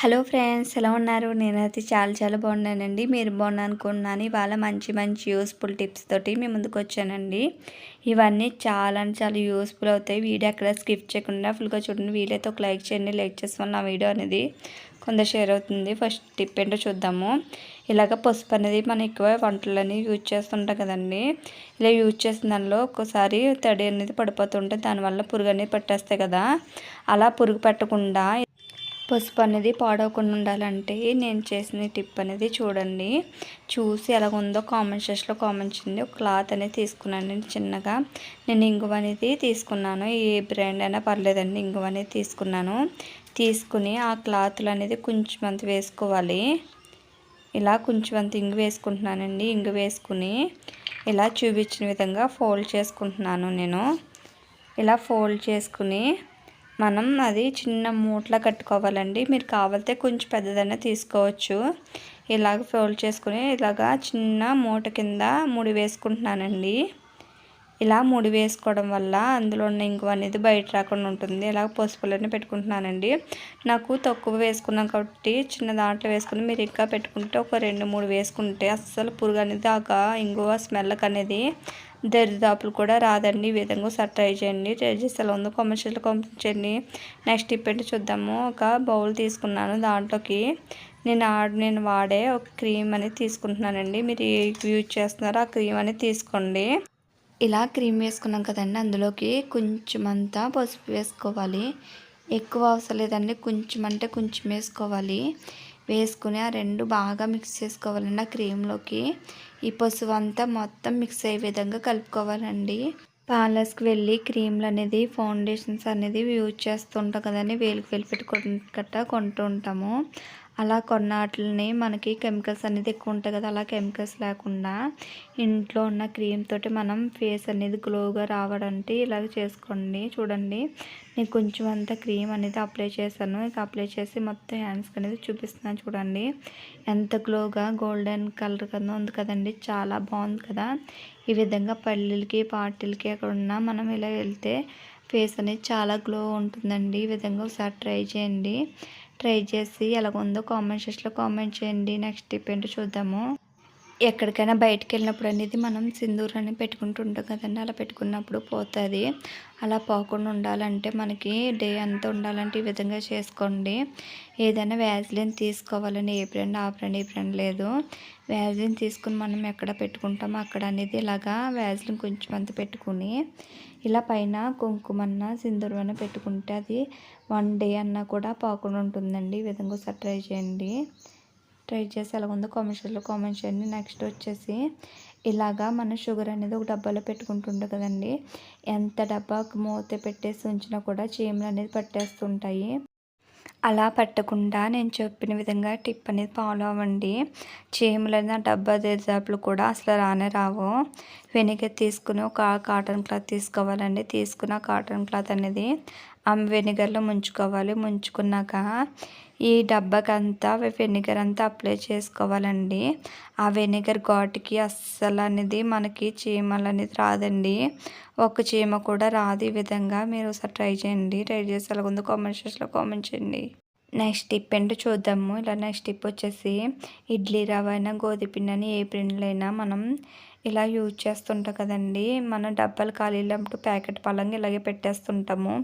Hello friends ఎలా ఉన్నారు? నేనైతే చాలా చాలా బాగున్నానండి. మీరు బాగున్నా అనుకున్నాను. ఇవాళ మంచి మంచి యూస్ఫుల్ టిప్స్ తోటి మీ ముందుకు వచ్చానండి. ఇవన్నీ చాలా చాలా యూస్ఫుల్ అవుతాయి. వీడియో అక్కడ స్కిప్ చేయకుండా ఫుల్గా చూడండి. వీలైతే ఒక లైక్ చేయండి. లైక్ చేసిన నా వీడియో అనేది కొంత షేర్ అవుతుంది. ఫస్ట్ టిప్ ఏంటో చూద్దాము. ఇలాగ పసుపు అనేది మనం ఎక్కువ వంటలని యూజ్ చేస్తుంటాం కదండి. ఇలా యూజ్ చేసిన దానిలో ఒక్కోసారి తడి అనేది పడిపోతుంటే దానివల్ల పురుగు అనేది పట్టేస్తాయి కదా. అలా పురుగు పెట్టకుండా పసుపు అనేది పాడవకుండా ఉండాలంటే నేను చేసిన టిప్ అనేది చూడండి. చూసి ఎలా ఉందో కామెంట్ సెక్షన్లో కామెంట్ చేయండి. ఒక క్లాత్ అనేది తీసుకున్నాను చిన్నగా. నేను ఇంగువ అనేది తీసుకున్నాను. ఏ బ్రాండ్ అయినా పర్లేదండి. ఇంగువ అనేది తీసుకున్నాను. తీసుకుని ఆ క్లాత్లు అనేది కొంచెం అంత వేసుకోవాలి. ఇలా కొంచెం అంత ఇంగు వేసుకుంటున్నానండి. ఇంగు వేసుకుని ఇలా చూపించిన విధంగా ఫోల్డ్ చేసుకుంటున్నాను నేను. ఇలా ఫోల్డ్ చేసుకుని మనం అది చిన్న మూట్లా కట్టుకోవాలండి. మీరు కావాలితే కొంచెం పెద్దదైనా తీసుకోవచ్చు. ఇలాగ ఫోల్డ్ చేసుకుని ఇలాగా చిన్న మూట కింద ముడి వేసుకుంటున్నానండి. ఇలా ముడి వేసుకోవడం వల్ల అందులో ఉన్న ఇంకు అనేది బయట రాకుండా ఉంటుంది. ఇలాగ పసుపులన్నీ పెట్టుకుంటున్నానండి. నాకు తక్కువ వేసుకున్నాం కాబట్టి చిన్న దాంట్లో వేసుకుని మీరు ఇంకా పెట్టుకుంటే ఒక రెండు మూడు వేసుకుంటే అస్సలు పురుగు అనేది ఆ ఇంగువ స్మెల్కి అనేది దరిదాపులు కూడా రాదండి. ఈ విధంగా సర్ట్రై ట్రై చేయండి. ట్రై చేస్తే ఎలా ఉందో కామెంట్స్లో కామెంట్ చేయండి. నెక్స్ట్ ఇప్పటి చూద్దాము. ఒక బౌల్ తీసుకున్నాను దాంట్లోకి. నేను నేను వాడే ఒక క్రీమ్ అనేది తీసుకుంటున్నానండి. మీరు యూజ్ చేస్తున్నారో ఆ క్రీమ్ అనేది తీసుకోండి. ఇలా క్రీమ్ వేసుకున్నాం కదండి. అందులోకి కొంచెం అంతా పసుపు వేసుకోవాలి. ఎక్కువ అవసరం లేదండి. కొంచెం అంటే కొంచెం వేసుకోవాలి. వేసుకుని ఆ రెండు బాగా మిక్స్ చేసుకోవాలండి ఆ క్రీమ్లోకి. ఈ పసుపు అంతా మొత్తం మిక్స్ అయ్యే విధంగా కలుపుకోవాలండి. పార్లర్స్కి వెళ్ళి క్రీమ్లు అనేది ఫౌండేషన్స్ అనేది యూజ్ చేస్తుంటాం కదండి. వేలికి వెళ్ళి పెట్టుకుంటా కొంటూ ఉంటాము. అలా కొన్నాటిని మనకి కెమికల్స్ అనేది ఎక్కువ ఉంటాయి కదా అలా కెమికల్స్ లేకుండా ఇంట్లో ఉన్న క్రీమ్ తోటి మనం ఫేస్ అనేది గ్లోగా రావడానికి ఇలాగ చేసుకోండి. చూడండి నేను కొంచెం అంత క్రీమ్ అనేది అప్లై చేశాను. ఇక అప్లై చేసి మొత్తం హ్యాండ్స్కి అనేది చూపిస్తున్నాను చూడండి. ఎంత గ్లోగా గోల్డెన్ కలర్ కదా ఉంది కదండి చాలా బాగుంది కదా. ఈ విధంగా పల్లెలకి పార్టీలకి అక్కడ ఉన్నా మనం ఇలా వెళ్తే ఫేస్ అనేది చాలా గ్లో ఉంటుందండి. ఈ విధంగా ఒకసారి ట్రై చేయండి. ట్రై చేసి ఎలాగుందో కామెంట్ సెక్షన్లో కామెంట్ చేయండి. నెక్స్ట్ టిప్ ఏంటో చూద్దాము. ఎక్కడికైనా బయటకు వెళ్ళినప్పుడు అనేది మనం సింధూరాన్ని పెట్టుకుంటుంటాం కదండి. అలా పెట్టుకున్నప్పుడు పోతుంది. అలా పోకుండా ఉండాలంటే మనకి డే అంతా ఉండాలంటే ఈ విధంగా చేసుకోండి. ఏదైనా వ్యాజ్లిన్ తీసుకోవాలని ఏ బ్రాండ్ ఆ బ్రాండ్ ఏ బ్రాండ్ లేదు. వ్యాజ్లిన్ తీసుకుని మనం ఎక్కడ పెట్టుకుంటామో అక్కడ అనేది ఇలాగా వ్యాజ్లిన్ కొంచెం అంత పెట్టుకుని ఇలా పైన కుంకుమన్న సింధూరమన్న పెట్టుకుంటే అది వన్ డే అన్నా కూడా పోకుండా ఉంటుందండి. ఈ విధంగా ఒకసారి ట్రై చేయండి. ట్రై చేసి ఎలా ఉందో కామెంట్స్లో కామెంట్ చేయండి. నెక్స్ట్ వచ్చేసి ఇలాగా మన షుగర్ అనేది ఒక డబ్బాలో పెట్టుకుంటుండే కదండి. ఎంత డబ్బాకు మూత పెట్టేసి ఉంచినా కూడా చీమలు అనేది పట్టేస్తుంటాయి. అలా పట్టకుండా నేను చెప్పిన విధంగా టిప్ అనేది ఫాలో అవ్వండి. చీమలైన డబ్బా దరిదాపులు కూడా అసలు రానే రావు. వెనక తీసుకుని ఒక కాటన్ క్లాత్ తీసుకోవాలండి. తీసుకున్న కాటన్ క్లాత్ అనేది వెనిగర్లో ముంచుకోవాలి. ముంచుకున్నాక ఈ డబ్బాకి అంతా వెనిగర్ అంతా అప్లై చేసుకోవాలండి. ఆ వెనిగర్ ఘాటుకి అస్సలు అనేది మనకి చీమలు అనేది రాదండి. ఒక చీమ కూడా రాదు ఈ విధంగా. మీరు ఒకసారి ట్రై చేయండి. ట్రై చేసి అలాగుంది కామెంట్ సెక్షన్లో కామెంట్ చేయండి. నెక్స్ట్ టిప్ ఏంటో చూద్దాము. ఇలా నెక్స్ట్ టిప్ వచ్చేసి ఇడ్లీ రవ్వ అయినా గోధుమ అని ఏ పిండిలైనా మనం ఇలా యూజ్ చేస్తుంటాం కదండి. మనం డబ్బాలు ఖాళీలప్పుడు ప్యాకెట్ పలంగా ఇలాగే పెట్టేస్తుంటాము.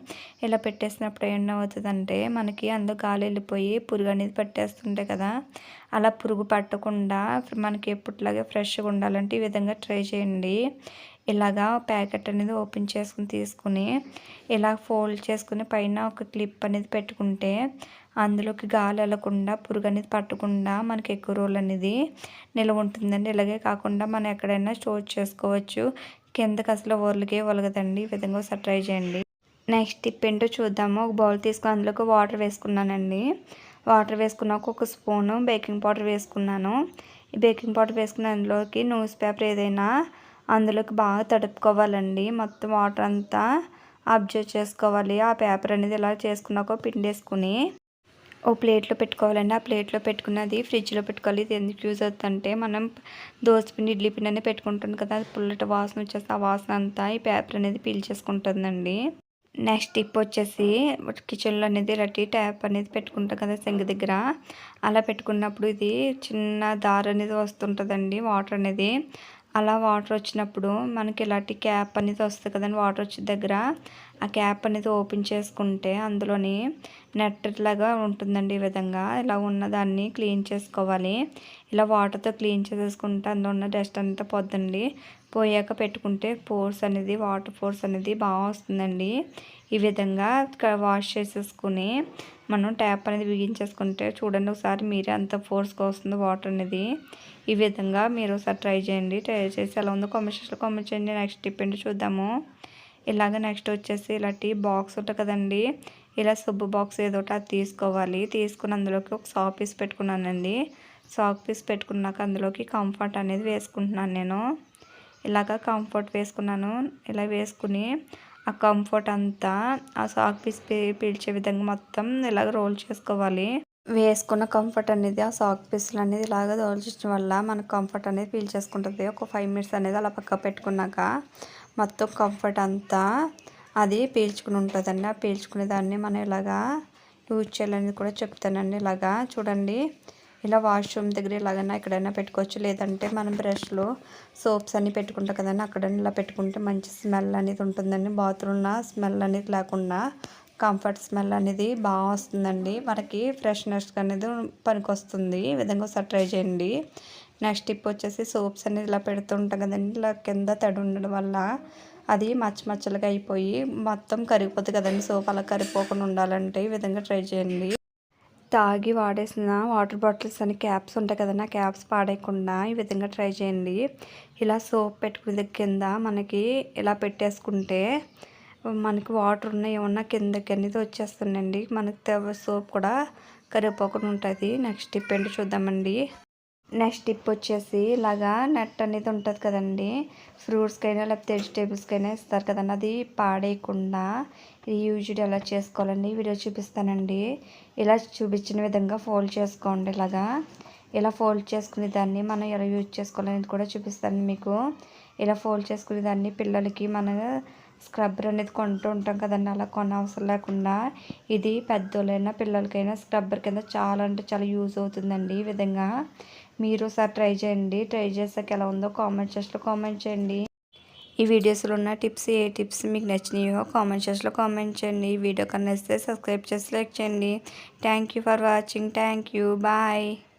ఇలా పెట్టేసినప్పుడు ఏమవుతుందంటే మనకి అందులో గాలి వెళ్ళిపోయి పురుగు అనేది పట్టేస్తుంటాయి కదా అలా పురుగు పట్టకుండా మనకి ఎప్పటిలాగే ఫ్రెష్గా ఉండాలంటే ఈ విధంగా ట్రై చేయండి. ఇలాగా ప్యాకెట్ అనేది ఓపెన్ చేసుకుని తీసుకుని ఇలా ఫోల్డ్ చేసుకుని పైన ఒక క్లిప్ అనేది పెట్టుకుంటే అందులోకి గాలి వెళ్ళకుండా పురుగు అనేది పట్టకుండా మనకి ఎక్కువ రోజులు అనేది నిల్వ ఉంటుందండి. ఇలాగే కాకుండా మనం ఎక్కడైనా స్టోర్ చేసుకోవచ్చు. కిందకి అసలు ఊర్లకే ఒలగదండి ఈ విధంగా ఒకసారి ట్రై చేయండి. నెక్స్ట్ టిప్ ఏంటో చూద్దాము. ఒక బౌల్ తీసుకుని అందులోకి వాటర్ వేసుకున్నానండి. వాటర్ వేసుకున్నాక ఒక స్పూను బేకింగ్ పౌడర్ వేసుకున్నాను. ఈ బేకింగ్ పౌడర్ వేసుకున్న అందులోకి న్యూస్ పేపర్ ఏదైనా అందులోకి బాగా తడుపుకోవాలండి. మొత్తం వాటర్ అంతా అబ్జర్వ్ చేసుకోవాలి. ఆ పేపర్ అనేది ఇలా చేసుకున్నాక పిండేసుకుని ఓ ప్లేట్లో పెట్టుకోవాలండి. ఆ ప్లేట్లో పెట్టుకున్నది ఫ్రిడ్జ్లో పెట్టుకోవాలి. ఇది ఎందుకు యూజ్ అవుతుందంటే మనం పిండి ఇడ్లీ పిండి అనేది పెట్టుకుంటాం కదా అది పుల్లటి వాసన వచ్చేసి ఆ వాసన అంతా ఈ పేపర్ అనేది పీల్చేసుకుంటుందండి నెక్స్ట్ టిప్ వచ్చేసి కిచెన్లో అనేది ఇలాంటి ట్యాప్ అనేది పెట్టుకుంటాం కదా సింక్ దగ్గర. అలా పెట్టుకున్నప్పుడు ఇది చిన్న దారి అనేది వస్తుంటుందండి వాటర్ అనేది. అలా వాటర్ వచ్చినప్పుడు మనకి ఇలాంటి క్యాప్ అనేది వస్తుంది కదండి వాటర్ వచ్చే దగ్గర. ఆ క్యాప్ అనేది ఓపెన్ చేసుకుంటే అందులోని నెట్ లాగా ఉంటుందండి ఈ విధంగా. ఇలా ఉన్నదాన్ని క్లీన్ చేసుకోవాలి. ఇలా వాటర్తో క్లీన్ చేసేసుకుంటే అందులో ఉన్న డస్ట్ అంతా పోద్దండి. పోయాక పెట్టుకుంటే ఫోర్స్ అనేది వాటర్ ఫోర్స్ అనేది బాగా వస్తుందండి. ఈ విధంగా వాష్ చేసేసుకుని మనం ట్యాప్ అనేది బిగించేసుకుంటే చూడండి ఒకసారి మీరే అంత ఫోర్స్గా వస్తుంది వాటర్ అనేది. ఈ విధంగా మీరు ఒకసారి ట్రై చేయండి. ట్రై చేసి ఎలా ఉందో కామెంట్ కామెంట్ చేయండి. నెక్స్ట్ టిప్ ఏంటి చూద్దాము. ఇలాగ నెక్స్ట్ వచ్చేసి ఇలాంటి బాక్స్ ఉంటుంది కదండి. ఇలా సబ్బు బాక్స్ ఏదో అది తీసుకోవాలి. తీసుకుని అందులోకి ఒక సాక్ పీస్ పెట్టుకున్నానండి. సాక్ పీస్ పెట్టుకున్నాక అందులోకి కంఫర్ట్ అనేది వేసుకుంటున్నాను నేను. ఇలాగ కంఫర్ట్ వేసుకున్నాను. ఇలా వేసుకుని ఆ కంఫర్ట్ అంతా ఆ సాక్ పీస్ పీల్చే విధంగా మొత్తం ఇలాగ రోల్ చేసుకోవాలి. వేసుకున్న కంఫర్ట్ అనేది ఆ సాక్ పీసులు అనేది ఇలాగ దోల్చడం వల్ల మనకు కంఫర్ట్ అనేది పీల్చేసుకుంటుంది ఒక ఫైవ్ మినిట్స్ అనేది అలా పక్క పెట్టుకున్నాక మొత్తం కంఫర్ట్ అంతా అది పీల్చుకుని ఉంటుందండి. ఆ పీల్చుకునే దాన్ని మనం ఇలాగా యూజ్ చేయాలనేది కూడా చెప్తానండి. ఇలాగా చూడండి. ఇలా వాష్రూమ్ దగ్గర ఇలాగైనా ఎక్కడైనా పెట్టుకోవచ్చు. లేదంటే మనం బ్రష్లు సోప్స్ అన్నీ పెట్టుకుంటాం కదండి. అక్కడ ఇలా పెట్టుకుంటే మంచి స్మెల్ అనేది ఉంటుందండి. బాత్రూమ్లో స్మెల్ అనేది లేకుండా కంఫర్ట్ స్మెల్ అనేది బాగా వస్తుందండి. మనకి ఫ్రెష్నెస్ అనేది పనికి వస్తుంది ఈ విధంగా ఒకసారి ట్రై చేయండి. నెక్స్ట్ టిప్ వచ్చేసి సోప్స్ అనేది ఇలా పెడుతుంటాం కదండి. ఇలా కింద తడి ఉండడం వల్ల అది మచ్చ మచ్చలుగా అయిపోయి మొత్తం కరిగిపోతుంది కదండి. సోప్ అలా కరిగిపోకుండా ఉండాలంటే ఈ విధంగా ట్రై చేయండి. తాగి వాడేసిన వాటర్ బాటిల్స్ అని క్యాప్స్ ఉంటాయి కదండి. ఆ క్యాప్స్ పాడేయకుండా ఈ విధంగా ట్రై చేయండి. ఇలా సోప్ పెట్టుకునే కింద మనకి ఇలా పెట్టేసుకుంటే మనకి వాటర్ ఉన్న ఏమన్నా కిందకి అనేది వచ్చేస్తుందండి. మనకి సోప్ కూడా కరిగిపోకుండా ఉంటుంది. నెక్స్ట్ టిప్ ఏంటి చూద్దామండి. నెక్స్ట్ టిప్ వచ్చేసి ఇలాగా నెట్ అనేది ఉంటుంది కదండి. ఫ్రూట్స్కైనా లేకపోతే వెజిటేబుల్స్కైనా ఇస్తారు కదండి. అది పాడేయకుండా ఇది యూజ్డ్ ఎలా చేసుకోవాలండి? వీడియో చూపిస్తానండి. ఇలా చూపించిన విధంగా ఫోల్డ్ చేసుకోండి ఇలాగా. ఇలా ఫోల్డ్ చేసుకునే దాన్ని మనం ఎలా యూజ్ చేసుకోవాలనేది కూడా చూపిస్తాను మీకు. ఇలా ఫోల్డ్ చేసుకునే దాన్ని పిల్లలకి మన స్క్రబ్బర్ అనేది కొంటూ ఉంటాం కదండి. అలా కొనవసరం లేకుండా ఇది పెద్దోళ్ళైనా పిల్లలకైనా స్క్రబ్బర్ కింద చాలా అంటే చాలా యూజ్ అవుతుందండి ఈ విధంగా. మీరు ఒకసారి ట్రై చేయండి. ట్రై చేసాక ఎలా ఉందో కామెంట్ సెక్షన్లో కామెంట్ చేయండి. ఈ వీడియోస్లో ఉన్న టిప్స్ ఏ టిప్స్ మీకు నచ్చినాయో కామెంట్ సెక్షన్లో కామెంట్ చేయండి. ఈ వీడియో కన్నా సబ్స్క్రైబ్ చేసి లైక్ చేయండి. Thank for watching. Thank you. Bye.